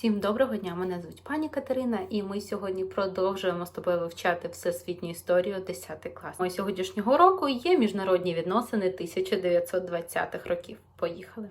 Всім доброго дня! Мене звуть пані Катерина, і ми сьогодні продовжуємо з тобою вивчати всесвітню історію 10 клас. Мої сьогоднішнього року є міжнародні відносини 1920-х років. Поїхали!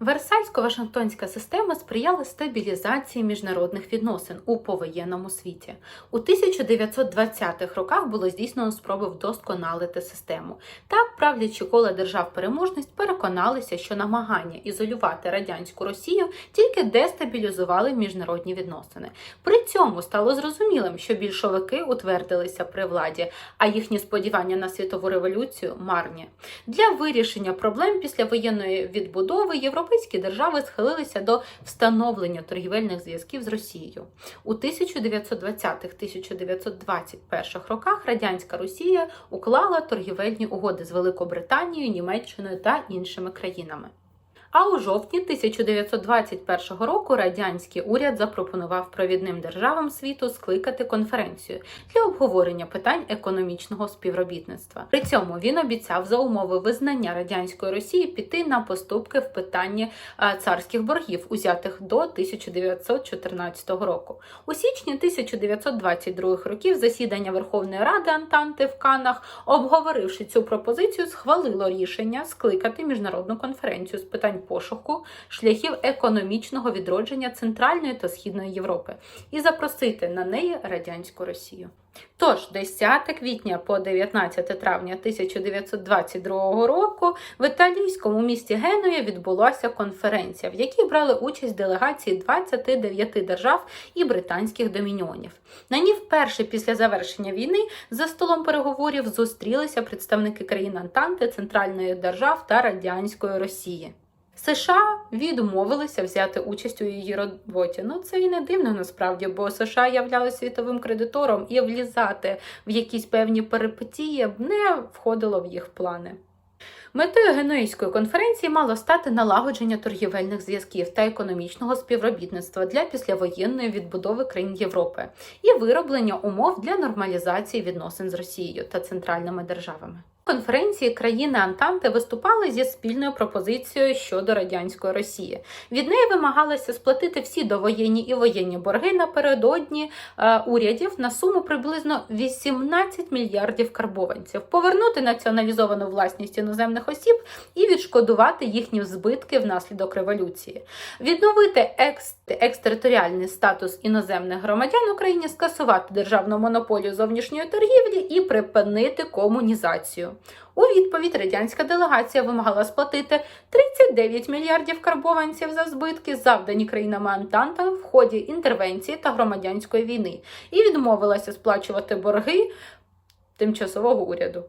Версальсько-Вашингтонська система сприяла стабілізації міжнародних відносин у повоєнному світі. У 1920-х роках було здійснено спроби вдосконалити систему. Так, правлячі кола держав-переможниць переконалися, що намагання ізолювати радянську Росію тільки дестабілізували міжнародні відносини. При цьому стало зрозумілим, що більшовики утвердилися при владі, а їхні сподівання на світову революцію марні. Для вирішення проблем після воєнної відбудови європейські держави схилилися до встановлення торгівельних зв'язків з Росією. У 1920-1921 роках радянська Росія уклала торгівельні угоди з Великобританією, Німеччиною та іншими країнами. А у жовтні 1921 року радянський уряд запропонував провідним державам світу скликати конференцію для обговорення питань економічного співробітництва. При цьому він обіцяв за умови визнання радянської Росії піти на поступки в питанні царських боргів, узятих до 1914 року. У січні 1922 років засідання Верховної Ради Антанти в Канах, обговоривши цю пропозицію, схвалило рішення скликати міжнародну конференцію з питань пошуку шляхів економічного відродження Центральної та Східної Європи і запросити на неї радянську Росію. Тож, 10 квітня по 19 травня 1922 року в італійському місті Генуя відбулася конференція, в якій брали участь делегації 29 держав і британських домініонів. На ній вперше після завершення війни за столом переговорів зустрілися представники країн Антанти, центральної держав та радянської Росії. США відмовилися взяти участь у її роботі. Ну це і не дивно насправді, бо США являлися світовим кредитором, і влізати в якісь певні перипетії не входило в їх плани. Метою Генуїзької конференції мало стати налагодження торгівельних зв'язків та економічного співробітництва для післявоєнної відбудови країн Європи і вироблення умов для нормалізації відносин з Росією та центральними державами. Конференції країни Антанти виступали зі спільною пропозицією щодо радянської Росії. Від неї вимагалося сплатити всі довоєнні і воєнні борги напередодні е, урядів на суму приблизно 18 мільярдів карбованців, повернути націоналізовану власність іноземних осіб і відшкодувати їхні збитки внаслідок революції, відновити екс екстериторіальний статус іноземних громадян Україні, скасувати державну монополію зовнішньої торгівлі і припинити комунізацію. У відповідь радянська делегація вимагала сплатити 39 мільярдів карбованців за збитки, завдані країнами Антанта в ході інтервенції та громадянської війни, і відмовилася сплачувати борги тимчасового уряду.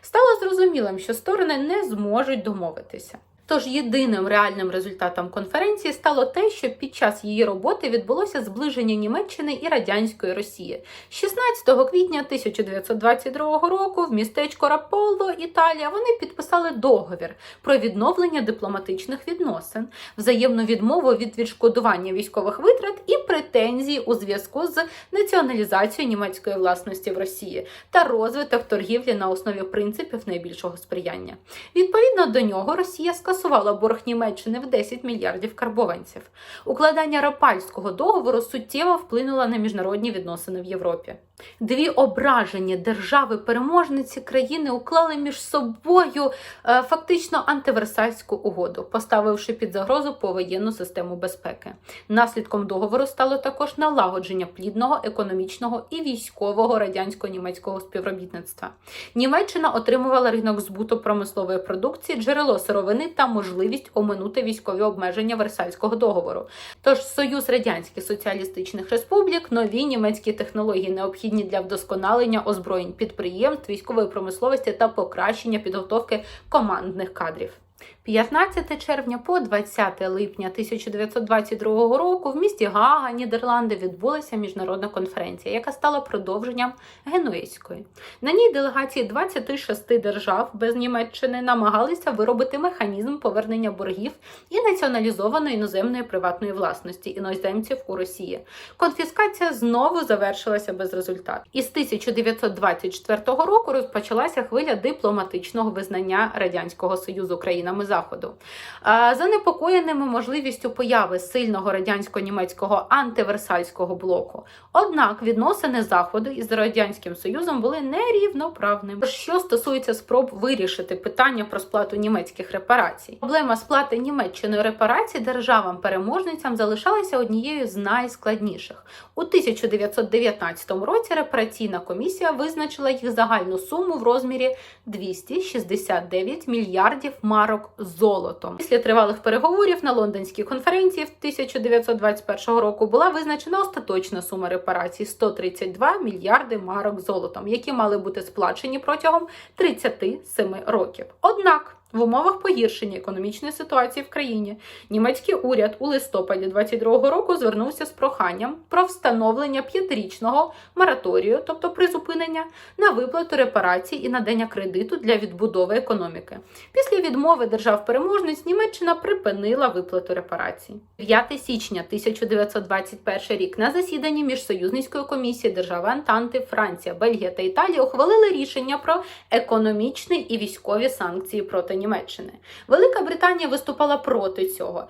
Стало зрозумілим, що сторони не зможуть домовитися. Тож єдиним реальним результатом конференції стало те, що під час її роботи відбулося зближення Німеччини і радянської Росії. 16 квітня 1922 року в містечко Раполло, Італія, вони підписали договір про відновлення дипломатичних відносин, взаємну відмову від відшкодування військових витрат і претензії у зв'язку з націоналізацією німецької власності в Росії та розвиток торгівлі на основі принципів найбільшого сприяння. Відповідно до нього Росія скасувала борг Німеччини в 10 мільярдів карбованців. Укладання Рапальського договору суттєво вплинуло на міжнародні відносини в Європі. Дві ображені держави-переможниці країни уклали між собою е, фактично антиверсальську угоду, поставивши під загрозу повоєнну систему безпеки. Наслідком договору стало також налагодження плідного економічного і військового радянсько-німецького співробітництва. Німеччина отримувала ринок збуту промислової продукції, джерело сировини та можливість оминути військові обмеження Версальського договору. Тож Союз Радянських Соціалістичних Республік, нові німецькі технології необхідні для вдосконалення озброєнь підприємств, військової промисловості та покращення підготовки командних кадрів. 15 червня по 20 липня 1922 року в місті Гаага, Нідерланди, відбулася міжнародна конференція, яка стала продовженням Генуїзької. На ній делегації 26 держав без Німеччини намагалися виробити механізм повернення боргів і націоналізованої іноземної приватної власності іноземців у Росії. Конфіскація знову завершилася без результату. Із 1924 року розпочалася хвиля дипломатичного визнання радянського союзу країнами заходу. Е, Занепокоєними можливістю появи сильного радянсько-німецького антиверсальського блоку. Однак відносини заходу із радянським союзом були нерівноправними. Що стосується спроб вирішити питання про сплату німецьких репарацій, проблема сплати Німеччиною репарацій державам-переможницям залишалася однією з найскладніших. У 1919 році репараційна комісія визначила їх загальну суму в розмірі 269 мільярдів марок золотом. Після тривалих переговорів на лондонській конференції в 1921 року була визначена остаточна сума репарацій 132 мільярди марок золотом, які мали бути сплачені протягом 37 років. Однак в умовах погіршення економічної ситуації в країні німецький уряд у листопаді 22 року звернувся з проханням про встановлення п'ятирічного мораторію, тобто призупинення на виплату репарацій і надання кредиту для відбудови економіки. Після відмови держав-переможниць Німеччина припинила виплату репарацій. 9 січня 1921 рік на засіданні міжсоюзницької комісії держави Антанти, Франція, Бельгія та Італія ухвалили рішення про економічні і військові санкції проти Німеччини. Велика Британія виступала проти цього.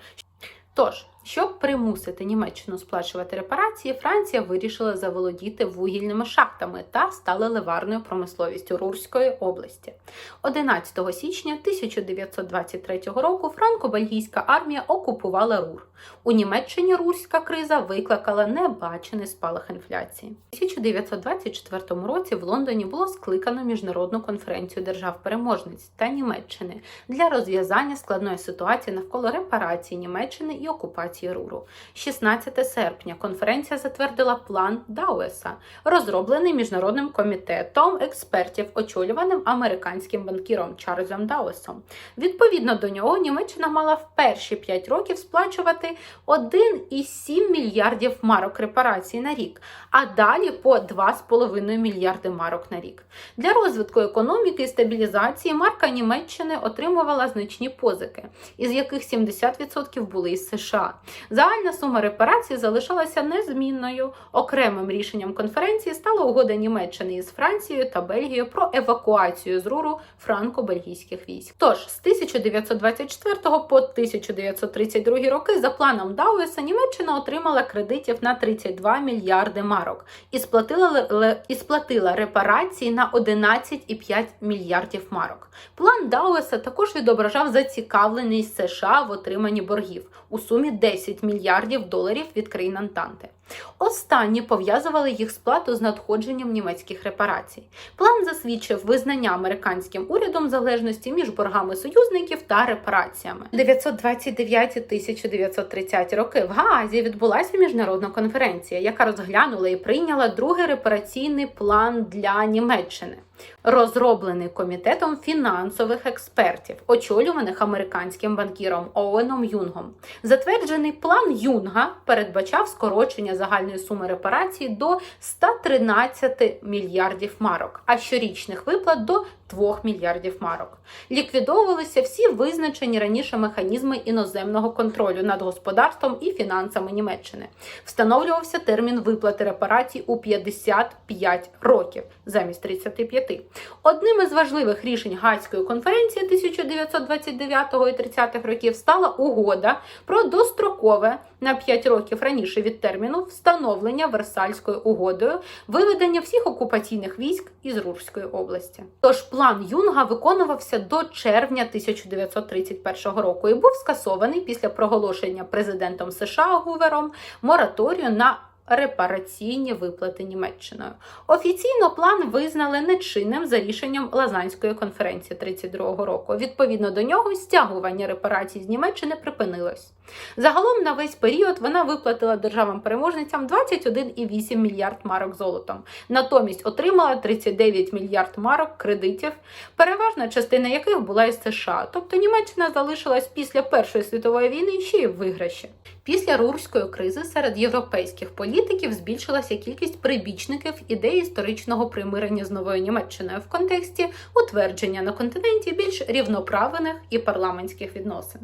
Тож, щоб примусити Німеччину сплачувати репарації, Франція вирішила заволодіти вугільними шахтами та стала ливарною промисловістю Рурської області. 11 січня 1923 року франко-бельгійська армія окупувала Рур. У Німеччині рурська криза викликала небачений спалах інфляції. У 1924 році в Лондоні було скликано міжнародну конференцію держав-переможниць та Німеччини для розв'язання складної ситуації навколо репарації Німеччини і окупації Руру. 16 серпня конференція затвердила план Дауеса, розроблений міжнародним комітетом експертів, очолюваним американським банкіром Чарльзом Дауесом. Відповідно до нього, Німеччина мала в перші 5 років сплачувати 1,7 мільярдів марок репарацій на рік, а далі по 2,5 мільярди марок на рік. Для розвитку економіки і стабілізації марка Німеччини отримувала значні позики, із яких 70% були із США. Загальна сума репарацій залишалася незмінною. Окремим рішенням конференції стала угода Німеччини із Францією та Бельгією про евакуацію з Руру франко-бельгійських військ. Тож з 1924 по 1932 роки за планом Дауеса Німеччина отримала кредитів на 32 мільярди марок і сплатила, і сплатила репарації на 11,5 мільярдів марок. План Дауеса також відображав зацікавленість США в отриманні боргів у сумі 10 мільярдів доларів від країн Антанти. Останні пов'язували їх сплату з надходженням німецьких репарацій. План засвідчив визнання американським урядом залежності між боргами союзників та репараціями. 929-1930 роки в Гаазі відбулася міжнародна конференція, яка розглянула і прийняла другий репараційний план для Німеччини. Розроблений комітетом фінансових експертів, очолюваних американським банкіром Оуеном Юнгом. Затверджений план Юнга передбачав скорочення загальної суми репарацій до 113 мільярдів марок, а щорічних виплат до 2 мільярдів марок. Ліквідовувалися всі визначені раніше механізми іноземного контролю над господарством і фінансами Німеччини. Встановлювався термін виплати репарацій у 55 років замість 35. Одним із важливих рішень Гайської конференції 1929 і 30-х років стала угода про дострокове на 5 років раніше від терміну встановлення Версальською угодою виведення всіх окупаційних військ із Рурської області. Тож план Юнга виконувався до червня 1931 року і був скасований після проголошення президентом США Гувером мораторію на репараційні виплати Німеччиною. Офіційно план визнали нечинним за рішенням Лазанської конференції 32 року. Відповідно до нього, стягування репарацій з Німеччини припинилось. Загалом на весь період вона виплатила державам-переможницям 21,8 мільярд марок золотом. Натомість отримала 39 мільярд марок кредитів, переважна частина яких була із США. Тобто Німеччина залишилась після Першої світової війни ще й в виграші. Після Рурської кризи серед європейських політиків політиків збільшилася кількість прибічників ідеї історичного примирення з новою Німеччиною в контексті утвердження на континенті більш рівноправних і парламентських відносин.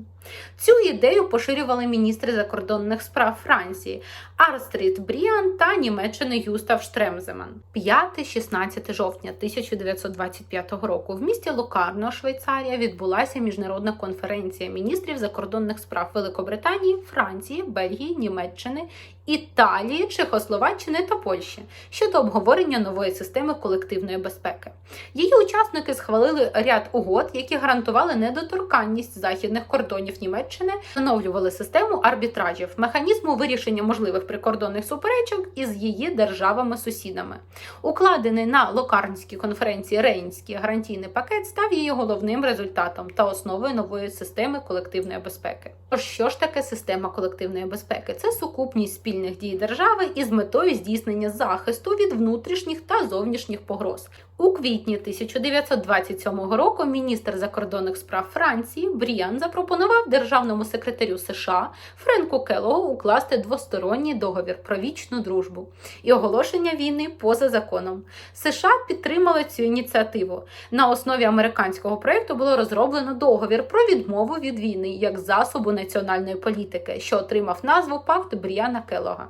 Цю ідею поширювали міністри закордонних справ Франції Арстрід Бріан та Німеччини Юстав Штремземан. 5-16 жовтня 1925 року в місті Локарно, Швейцарія, відбулася міжнародна конференція міністрів закордонних справ Великобританії, Франції, Бельгії, Німеччини, Італії, Чехословаччини та Польщі щодо обговорення нової системи колективної безпеки. Її учасники схвалили ряд угод, які гарантували недоторканність західних кордонів Німеччини, встановлювали систему арбітражів, механізму вирішення можливих прикордонних суперечок із її державами-сусідами. Укладений на Локарнській конференції Рейнський гарантійний пакет став її головним результатом та основою нової системи колективної безпеки. Тож, що ж таке система колективної безпеки? Це сукупність спільних дій держави із метою здійснення захисту від внутрішніх та зовнішніх погроз. У квітні 1927 року міністр закордонних справ Франції Бріан запропонував державному секретарю США Френку Келогу укласти двосторонній договір про вічну дружбу і оголошення війни поза законом. США підтримали цю ініціативу. На основі американського проєкту було розроблено договір про відмову від війни як засобу національної політики, що отримав назву Пакт Бріана Келога.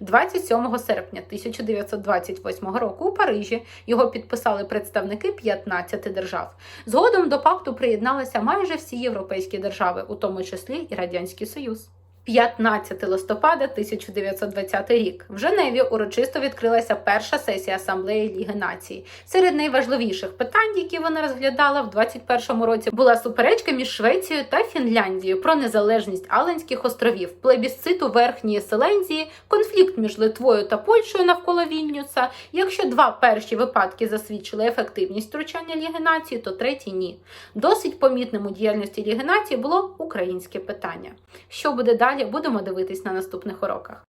27 серпня 1928 року у Парижі його підписали представники 15 держав. Згодом до пакту приєдналися майже всі європейські держави, у тому числі і Радянський Союз. 15 листопада 1920 рік в Женеві урочисто відкрилася перша сесія Асамблеї Ліги Націй. Серед найважливіших питань, які вона розглядала в 21 році, була суперечка між Швецією та Фінляндією про незалежність Аленських островів, плебісциту Верхньої Селензії, конфлікт між Литвою та Польщею навколо Вільнюса. Якщо два перші випадки засвідчили ефективність втручання Ліги Націй, то третій ні. Досить помітним у діяльності Ліги Націй було українське питання. Що буде далі? Будемо дивитись на наступних уроках.